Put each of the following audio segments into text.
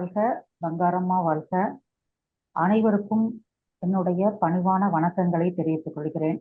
வாழ்க பங்காரம்மா வாழ்க. அனைவருக்கும் என்னுடைய பணிவான வணக்கங்களை தெரிவித்துக் கொள்கிறேன்.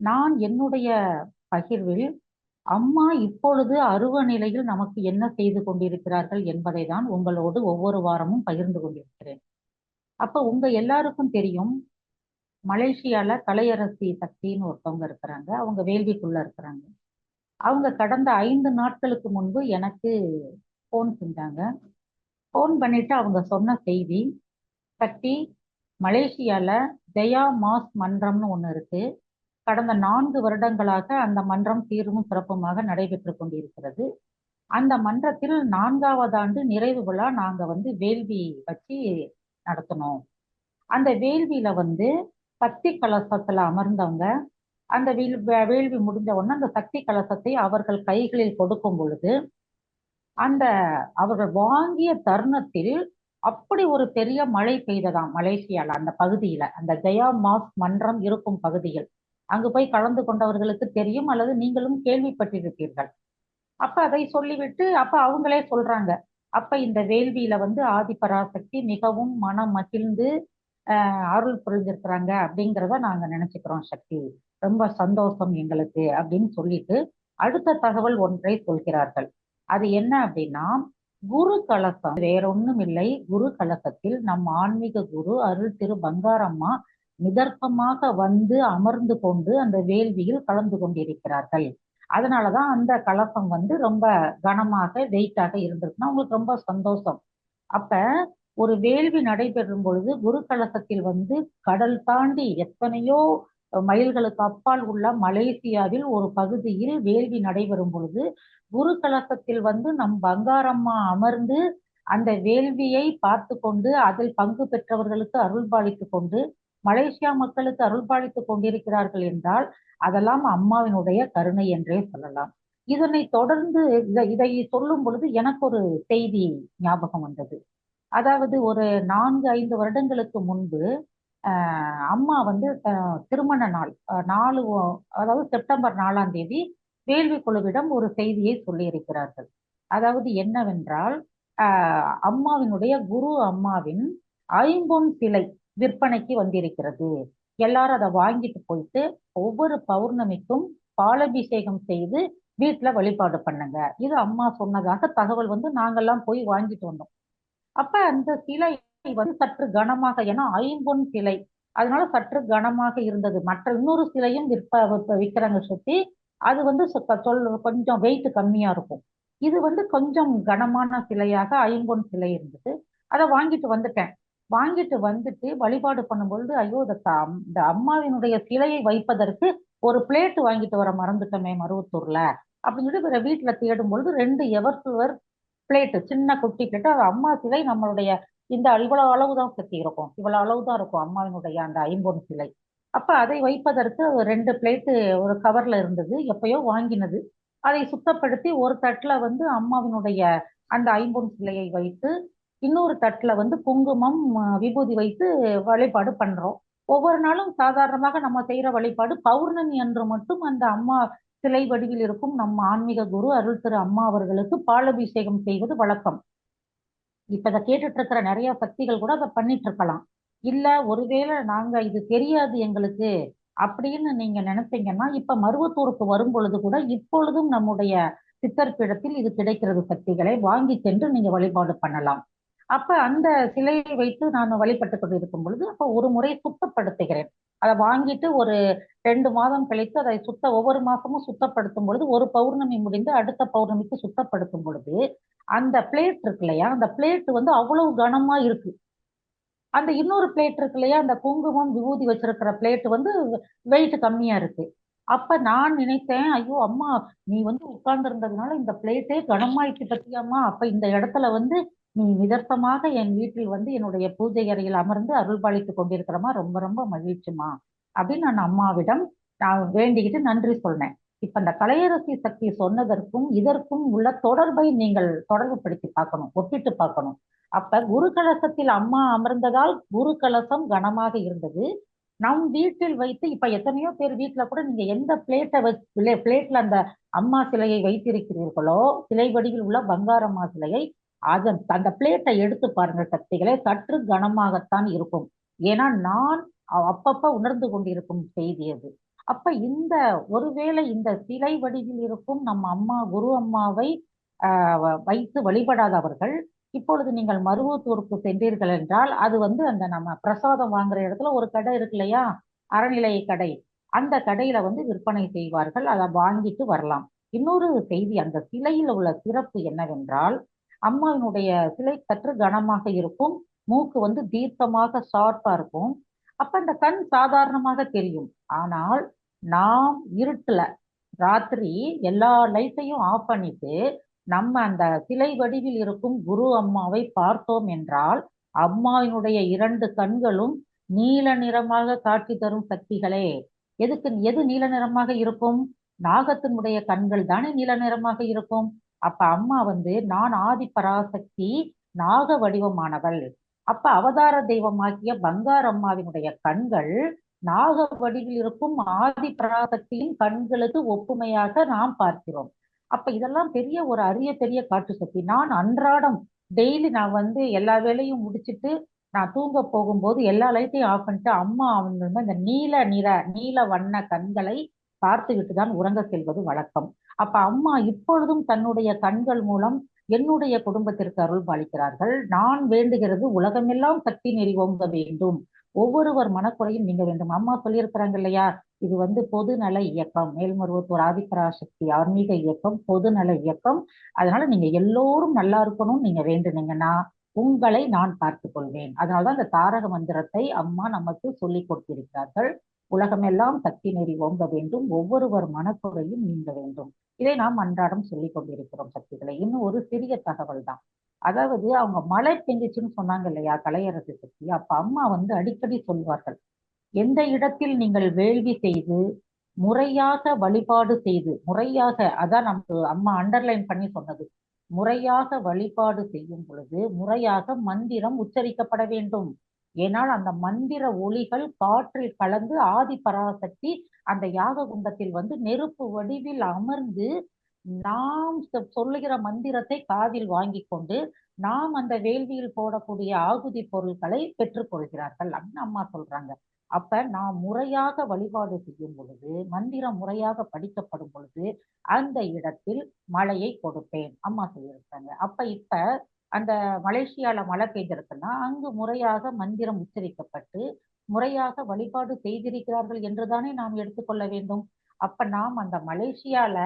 நான் என்னுடைய பகிர்வில் அம்மா இப்பொழுது அருவ நிலையில் நமக்கு என்ன செய்து கொண்டிருக்கிறார்கள் என்பதை தான் உங்களோடு ஒவ்வொரு வாரமும் பகிர்ந்து கொண்டிருக்கிறேன். அப்ப உங்க எல்லாருக்கும் தெரியும் மலேசியால கலையரசி சக்தின்னு ஒருத்தவங்க இருக்கிறாங்க. அவங்க வேள்விக்குள்ள இருக்கிறாங்க. அவங்க கடந்த ஐந்து நாட்களுக்கு முன்பு எனக்கு ஃபோன் செஞ்சாங்க. ஃபோன் பண்ணிட்டு அவங்க சொன்ன செய்தி சக்தி மலேசியால ஜெயா மாஸ் மன்றம்னு ஒன்று இருக்கு. கடந்த நான்கு வருடங்களாக அந்த மன்றம் தீர்வும் சிறப்புமாக நடைபெற்று கொண்டிருக்கிறது. அந்த மன்றத்தில் நான்காவது ஆண்டு நிறைவு விழா நாங்க வந்து வேள்வி வச்சு நடத்தினோம். அந்த வேள்வியில வந்து சக்தி கலசத்துல அமர்ந்தவங்க அந்த வேல் வேள்வி முடிஞ்ச உடனே அந்த சக்தி கலசத்தை அவர்கள் கைகளில் கொடுக்கும் பொழுது அந்த அவர்கள் வாங்கிய தருணத்தில் அப்படி ஒரு பெரிய மழை பெய்ததாம் மலேசியால அந்த பகுதியில. அந்த ஜெயா மாஸ் மன்றம் இருக்கும் பகுதியில். அங்கு போய் கலந்து கொண்டவர்களுக்கு தெரியும் அல்லது நீங்களும் கேள்விப்பட்டிருப்பீர்கள். அப்ப அதை சொல்லிவிட்டு அப்ப அவங்களே சொல்றாங்க. அப்ப இந்த வேள்வியில வந்து ஆதிபராசக்தி மிகவும் மனம் மகிழ்ந்து அருள் புரிஞ்சிருக்கிறாங்க அப்படிங்கிறத நாங்க நினைச்சுக்கிறோம் சக்தி. ரொம்ப சந்தோஷம் எங்களுக்கு அப்படின்னு சொல்லிட்டு அடுத்த தகவல் ஒன்றை சொல்கிறார்கள். அது என்ன அப்படின்னா குரு கலசம் வேற ஒண்ணும் இல்லை. குரு கலசத்தில் நம் ஆன்மீக குரு அருள் திரு பங்காரம்மா நிதர்க்கமாக வந்து அமர்ந்து கொண்டு அந்த வேள்வியில் கலந்து கொண்டிருக்கிறார்கள். அதனாலதான் அந்த கலசம் வந்து ரொம்ப கனமாக வெயிட்டாக இருந்திருக்குன்னா உங்களுக்கு ரொம்ப சந்தோஷம். அப்ப ஒரு வேள்வி நடைபெறும் பொழுது குரு கலசத்தில் வந்து கடல் தாண்டி எத்தனையோ மைல்களுக்கு அப்பால் உள்ள மலேசியாவில் ஒரு பகுதியில் வேள்வி நடைபெறும் பொழுது குரு கலசத்தில் வந்து நம் பங்காரம்மா அமர்ந்து அந்த வேள்வியை பார்த்து கொண்டு அதில் பங்கு பெற்றவர்களுக்கு அருள்பாலித்து கொண்டு மலேசியா மக்களுக்கு அருள்பாலித்து கொண்டிருக்கிறார்கள் என்றால் அதெல்லாம் அம்மாவினுடைய கருணை என்றே சொல்லலாம். இதனை தொடர்ந்து இதை சொல்லும் பொழுது எனக்கு ஒரு செய்தி ஞாபகம் வந்தது. அதாவது ஒரு நான்கு ஐந்து வருடங்களுக்கு முன்பு அம்மா வந்து திருமண நாள் நாலு அதாவது செப்டம்பர் நாலாம் தேதி வேள்வி குழுவிடம் ஒரு செய்தியை சொல்லியிருக்கிறார்கள். அதாவது என்னவென்றால் அம்மாவினுடைய குரு அம்மாவின் ஐம்பொன் சிலை விற்பனைக்கு வந்திருக்கிறது. எல்லாரும் அதை வாங்கிட்டு போயிட்டு ஒவ்வொரு பௌர்ணமிக்கும் பாலபிஷேகம் செய்து வீட்டுல வழிபாடு பண்ணுங்க. இது அம்மா சொன்னதாக தகவல் வந்து நாங்கெல்லாம் போய் வாங்கிட்டு வந்தோம். அப்ப அந்த சிலை வந்து சற்று கனமாக ஏன்னா ஐம்பொன் சிலை. அதனால சற்று கனமாக இருந்தது. மற்ற இன்னொரு சிலையும் விற்ப விற்கிறாங்க சுத்தி அது வந்து சொல் கொஞ்சம் வெயிட் கம்மியா இருக்கும். இது வந்து கொஞ்சம் கனமான சிலையாக ஐம்பொன் சிலை இருந்தது. அதை வாங்கிட்டு வந்துட்டேன். வாங்கிட்டு வந்துட்டு வழிபாடு பண்ணும்பொழுது ஐயோ இந்த அம்மாவினுடைய சிலையை வைப்பதற்கு ஒரு பிளேட் வாங்கிட்டு வர மறந்துட்டோமே மருவத்தூர்ல அப்படின்னு சொல்லி வீட்டுல தேடும் பொழுது ரெண்டு எவர் சுவர் பிளேட்டு சின்ன குட்டி பிளேட்டு. அது அம்மா சிலை நம்மளுடைய இந்த இவ்வளவு அளவுதான் சக்தி இருக்கும் இவ்வளவு அளவுதான் இருக்கும் அம்மாவினுடைய அந்த ஐம்பொன் சிலை அப்ப அதை வைப்பதற்கு ரெண்டு பிளேட்டு ஒரு கவர்ல இருந்தது எப்பயோ வாங்கினது. அதை சுத்தப்படுத்தி ஒரு தட்டுல வந்து அம்மாவினுடைய அந்த ஐம்பொன் சிலையை வைத்து இன்னொரு தட்டுல வந்து குங்குமம் விபூதி வைத்து வழிபாடு பண்றோம். ஒவ்வொரு நாளும் சாதாரணமாக நம்ம செய்யற வழிபாடு பௌர்ணமி அன்று மட்டும் அந்த அம்மா சிலை வடிவில் இருக்கும் நம்ம ஆன்மீக குரு அருள் திரு அம்மா அவர்களுக்கு பாலபிஷேகம் செய்வது வழக்கம். இப்ப இதை கேட்டுட்டு இருக்கிற நிறைய சக்திகள் கூட அதை பண்ணிட்டு இருக்கலாம் இல்ல ஒருவேளை நாங்க இது தெரியாது எங்களுக்கு அப்படின்னு நீங்க நினைச்சீங்கன்னா இப்ப மருவத்தூருக்கு வரும் பொழுது கூட இப்பொழுதும் நம்முடைய சித்தர்பிடத்தில் இது கிடைக்கிறது சக்திகளை வாங்கி சென்று நீங்க வழிபாடு பண்ணலாம். அப்ப அந்த சிலையை வைத்து நான் வழிபட்டு கொண்டு இருக்கும் பொழுது அப்ப ஒரு முறை சுத்தப்படுத்துகிறேன். அதை வாங்கிட்டு ஒரு ரெண்டு மாதம் கழித்து அதை சுத்த ஒவ்வொரு மாசமும் சுத்தப்படுத்தும் பொழுது ஒரு பௌர்ணமி முடிந்து அடுத்த பௌர்ணமிக்கு சுத்தப்படுத்தும் பொழுது அந்த பிளேட் இருக்கு இல்லையா? அந்த பிளேட் வந்து அவ்வளவு கனமா இருக்கு. அந்த இன்னொரு பிளேட் இருக்கு இல்லையா? அந்த குங்குமம் விபூதி வச்சிருக்கிற பிளேட் வந்து வெயிட் கம்மியா இருக்கு. அப்ப நான் நினைத்தேன் ஐயோ அம்மா நீ வந்து உட்கார்ந்து இருந்ததுனால இந்த பிளேட்டே கனமாயிட்டு பத்தியாமா அப்ப இந்த இடத்துல வந்து நீ விதர்சமாக என் வீட்டில் வந்து என்னுடைய பூஜை அறையில் அமர்ந்து அருள்பாலித்து கொண்டிருக்கிறமா? ரொம்ப ரொம்ப மகிழ்ச்சிமா அப்படின்னு நான் அம்மாவிடம் நான் வேண்டிக்கிட்டு நன்றி சொன்னேன் இப்ப இந்த கலையரசி சக்தி சொன்னதற்கும் இதற்கும் உள்ள தொடர்பை நீங்கள் தொடர்பு படுத்தி பார்க்கணும் ஒப்பிட்டு பார்க்கணும். அப்ப குரு கலசத்தில் அம்மா அமர்ந்ததால் குரு கலசம் கனமாக இருந்தது. நம் வீட்டில் வைத்து இப்ப எத்தனையோ பேர் வீட்டுல கூட நீங்க எந்த பிளேட்டை வச்சு பிளேட்ல அந்த அம்மா சிலையை வைத்திருக்கிறீர்களோ சிலை வடிவில் உள்ள பங்காரம்மா சிலையை அதன் அந்த பிளேட்டை எடுத்து பாருங்க சக்திகளே. சற்று கனமாகத்தான் இருக்கும். ஏன்னா நான் அப்பப்ப உணர்ந்து கொண்டிருக்கும் செய்தி அது. அப்ப இந்த ஒருவேளை இந்த சிலை வடிவில் இருக்கும் நம்ம அம்மா குரு அம்மாவை ஆஹ் வைத்து வழிபடாதவர்கள் இப்பொழுது நீங்கள் மருவத்தூருக்கு சென்றீர்கள் என்றால் அது வந்து அந்த நம்ம பிரசாதம் வாங்குற இடத்துல ஒரு கடை இருக்கு இல்லையா? அறநிலைய கடை. அந்த கடையில வந்து விற்பனை செய்வார்கள். அதை வாங்கிட்டு வரலாம். இன்னொரு செய்தி அந்த சிலையில் உள்ள சிறப்பு என்னவென்றால் அம்மாவினுடைய சிலை சற்று கனமாக இருக்கும். மூக்கு வந்து தீர்க்கமாக ஷார்ப்பா இருக்கும். அப்ப அந்த கண் சாதாரணமாக தெரியும். ஆனால் நாம் இருட்டுல ராத்திரி எல்லா லைட்டையும் ஆஃப் பண்ணிட்டு நம்ம அந்த சிலை வடிவில் இருக்கும் குரு அம்மாவை பார்த்தோம் என்றால் அம்மாவினுடைய இரண்டு கண்களும் நீல நிறமாக காட்சி தரும் சக்திகளே. எதுக்கு எது நீல நிறமாக இருக்கும்? நாகத்தினுடைய கண்கள் தானே நீல நிறமாக இருக்கும்? அப்ப அம்மா வந்து நான் ஆதி பராசக்தி நாக வடிவமானவள். அப்ப அவதார தெய்வமாகிய பங்கார் அம்மாவினுடைய கண்கள் நாக வடிவில் இருக்கும் ஆதி பராசக்தியின் கண்களுக்கு ஒப்புமையாக நாம் பார்க்கிறோம். அப்ப இதெல்லாம் பெரிய ஒரு அரிய பெரிய காற்று சக்தி. நான் அன்றாடம் டெய்லி நான் வந்து எல்லா வேலையும் முடிச்சுட்டு நான் தூங்க போகும்போது எல்லா லைட்டையும் ஆஃப் பண்ணிட்டு அம்மா அவங்க இந்த நீல நிற நீல வண்ண கண்களை பார்த்துவிட்டு தான் உறங்க செல்வது வழக்கம். அப்ப அம்மா இப்பொழுதும் தன்னுடைய கண்கள் மூலம் என்னுடைய குடும்பத்திற்கு அருள் பாலிக்கிறார்கள் நான் வேண்டுகிறது உலகமெல்லாம் சக்தி நெறி ஓங்க வேண்டும். ஒவ்வொருவர் மனக்குறையும் நீங்க வேண்டும். அம்மா சொல்லியிருக்கிறாங்க இல்லையா? இது வந்து பொதுநல இயக்கம். மேல்மருவத்தூர் ஆதிபராசக்தி ஆன்மீக இயக்கம் பொதுநல இயக்கம். அதனால நீங்க எல்லோரும் நல்லா இருக்கணும் நீங்க வேண்டுனீங்கன்னா உங்களை நான் பார்த்துக் கொள்வேன் அதனால்தான் இந்த தாரக மந்திரத்தை அம்மா நமக்கு சொல்லிக் கொடுத்திருக்கிறார்கள். உலகமெல்லாம் சக்தி நெறி ஓங்க வேண்டும். ஒவ்வொருவர் மனக்குறையும் நீங்க வேண்டும். இதை நாம் அன்றாடம் சொல்லிக் கொண்டிருக்கிறோம் சக்திகளை. இன்னும் ஒரு சிறிய தகவல் தான். அதாவது அவங்க மழை பெஞ்சிச்சுன்னு சொன்னாங்க இல்லையா? கலையரசு சக்தி. அப்ப அம்மா வந்து அடிக்கடி சொல்வார்கள். எந்த இடத்தில் நீங்கள் வேள்வி செய்து முறையாக வழிபாடு செய்து முறையாக அதான் நமக்கு அம்மா அண்டர்லைன் பண்ணி சொன்னது. முறையாக வழிபாடு செய்யும் பொழுது முறையாக மந்திரம் உச்சரிக்கப்பட வேண்டும். ஏனால் அந்த மந்திர ஒளிகள் காற்றில் கலந்து ஆதி பராசக்தி அந்த யாக குண்டத்தில் வந்து நெருப்பு வடிவில் அமர்ந்து நாம் சொல்லுகிற மந்திரத்தை காதில் வாங்கி கொண்டு நாம் அந்த வேள்வியில் போடக்கூடிய ஆகுதி பொருட்களை பெற்றுக்கொள்கிறார்கள் அப்படின்னு அம்மா சொல்றாங்க. அப்ப நாம் முறையாக வழிபாடு செய்யும் பொழுது மந்திரம் முறையாக படிக்கப்படும் பொழுது அந்த இடத்தில் மழையை கொடுப்பேன். அம்மா சொல்லியிருக்காங்க. அப்ப இப்ப அந்த மலேசியால மழை பெய்திருக்குன்னா அங்கு முறையாக மந்திரம் உச்சரிக்கப்பட்டு முறையாக வழிபாடு செய்திருக்கிறார்கள் என்றுதானே நாம் எடுத்துக்கொள்ள வேண்டும். அப்ப நாம் அந்த மலேசியால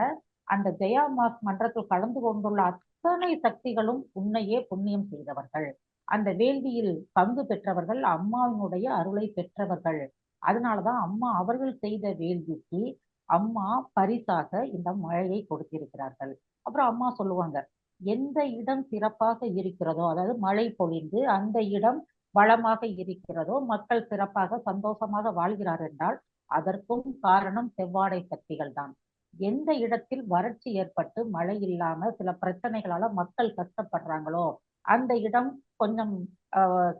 அந்த ஜெயா மாஸ் மன்றத்தில் கலந்து கொண்டுள்ள அத்தனை சக்திகளும் உன்னையே புண்ணியம் செய்தவர்கள். அந்த வேள்வியில் பங்கு பெற்றவர்கள் அம்மாவினுடைய அருளை பெற்றவர்கள். அதனாலதான் அம்மா அவர்கள் செய்த வேள்விக்கு அம்மா பரிசாக இந்த மழையை கொடுத்திருக்கிறார்கள். அப்புறம் அம்மா சொல்லுவாங்க எந்த இடம் சிறப்பாக இருக்கிறதோ அதாவது மழை பொழிந்து அந்த இடம் வளமாக இருக்கிறதோ மக்கள் சிறப்பாக சந்தோஷமாக வாழ்கிறார் என்றால் அதற்கும் காரணம் செவ்வாடை சக்திகள் தான். எந்த இடத்தில் வறட்சி ஏற்பட்டு மழை இல்லாம சில பிரச்சனைகளால மக்கள் கஷ்டப்படுறாங்களோ அந்த இடம் கொஞ்சம்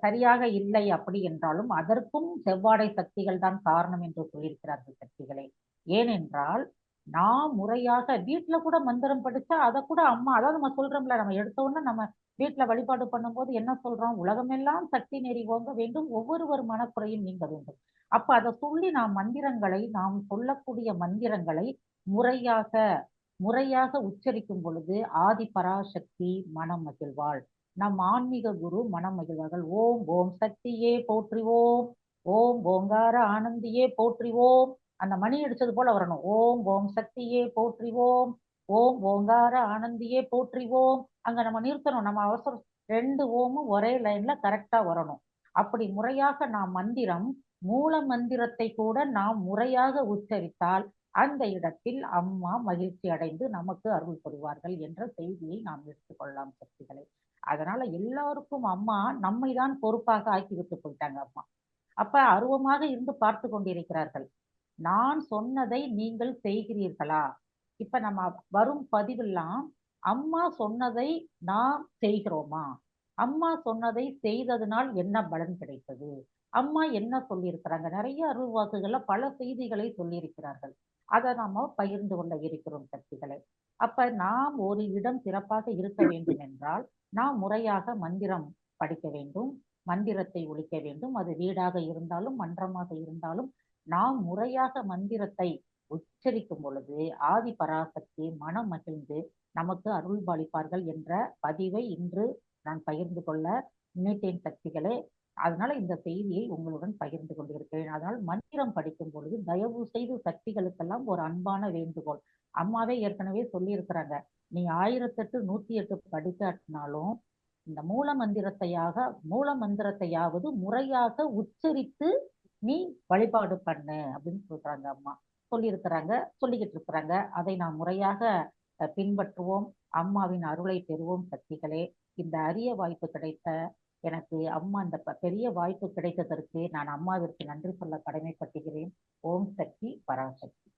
சரியாக இல்லை அப்படி என்றாலும் அதற்கும் செவ்வாடை சக்திகள் தான் காரணம் என்று சொல்லியிருக்கிறார்கள் சக்திகளே. ஏனென்றால் நான் முறையாக வீட்டுல கூட மந்திரம் படிச்சா அதை கூட அம்மா அதாவது நம்ம சொல்றோம்ல நம்ம எடுத்த உடனே நம்ம வீட்டுல வழிபாடு பண்ணும்போது என்ன சொல்றோம்? உலகமெல்லாம் சக்தி நெறி ஓங்க வேண்டும் ஒவ்வொருவர் மனக்குறையும் நீங்க வேண்டும். அப்ப அதை சொல்லி நாம் மந்திரங்களை நாம் சொல்லக்கூடிய மந்திரங்களை முறையாக முறையாக உச்சரிக்கும் பொழுது ஆதி பராசக்தி மனம் மகிழ்வாள். நம் ஆன்மீக குரு மனம் மகிழ்வார்கள். ஓம் ஓம் சக்தியே போற்றுவோம். ஓம் ஓங்கார ஆனந்தியே போற்றுவோம். அந்த மணி அடிச்சது போல வரணும். ஓம் ஓம் சக்தியே போற்றிவோம். ஓம் ஓங்கார ஆனந்தியே போற்றிவோம். அங்க நம்ம நிறுத்தணும். நம்ம அவசரம் ரெண்டு ஓமும் ஒரே லைன்ல கரெக்டா வரணும். அப்படி முறையாக நாம் மந்திரம் மூல மந்திரத்தை கூட நாம் முறையாக உச்சரித்தால் அந்த இடத்தில் அம்மா மகிழ்ச்சி அடைந்து நமக்கு அருள் புரிவார்கள் என்ற செய்தியை நாம் எடுத்துக்கொள்ளலாம் சக்திகளை. அதனால எல்லாருக்கும் அம்மா நம்மை தான் பொறுப்பாக ஆக்கி விட்டு போயிட்டாங்க அம்மா. அப்ப அருவமாக இருந்து பார்த்து கொண்டிருக்கிறார்கள். நான் சொன்னதை நீங்கள் செய்கிறீர்களா? இப்ப நம்ம வரும் பதிவெல்லாம் அம்மா சொன்னதை நாம் செய்கிறோமா? அம்மா சொன்னதை செய்ததுனால் என்ன பலன் கிடைத்தது? அம்மா என்ன சொல்லியிருக்கிறாங்க? நிறைய அருள்வாக்குகள்ல பல செய்திகளை சொல்லியிருக்கிறார்கள். அதை நாம பகிர்ந்து கொள்ள இருக்கிறோம் சக்திகளை. அப்ப நாம் ஒரு இடம் சிறப்பாக இருக்க வேண்டும் என்றால் நாம் முறையாக மந்திரம் படிக்க வேண்டும் மந்திரத்தை ஒழிக்க வேண்டும். அது வீடாக இருந்தாலும் மன்றமாக இருந்தாலும் நாம் முறையாக மந்திரத்தை உச்சரிக்கும் பொழுது ஆதி பராசக்தி மனம் மகிழ்ந்து நமக்கு அருள் பாலிப்பார்கள் என்ற பதிவை இன்று நான் பகிர்ந்து கொள்ள நினைத்தேன் சக்திகளே. அதனால இந்த செய்தியை உங்களுடன் பகிர்ந்து கொண்டிருக்கிறேன். அதனால் மந்திரம் படிக்கும் பொழுது தயவு செய்து சக்திகளுக்கெல்லாம் ஒரு அன்பான வேண்டுகோள். அம்மாவே ஏற்கனவே சொல்லியிருக்கிறாங்க. நீ ஆயிரத்தெட்டு நூத்தி எட்டு படிக்காட்டினாலும் இந்த மூல மந்திரத்தையாக மூல மந்திரத்தையாவது முறையாக உச்சரித்து நீ வழிபாடு பண்ணு அப்படின்னு சொல்றாங்க அம்மா. சொல்லியிருக்கிறாங்க சொல்லிக்கிட்டு இருக்கிறாங்க. அதை நாம் முறையாக பின்பற்றுவோம். அம்மாவின் அருளை பெறுவோம் சக்திகளே. இந்த அரிய வாய்ப்பு கிடைத்த எனக்கு அம்மா இந்த பெரிய வாய்ப்பு கிடைத்ததற்கு நான் அம்மாவிற்கு நன்றி சொல்ல கடமைப்பட்டுகிறேன். ஓம் சக்தி பராசக்தி.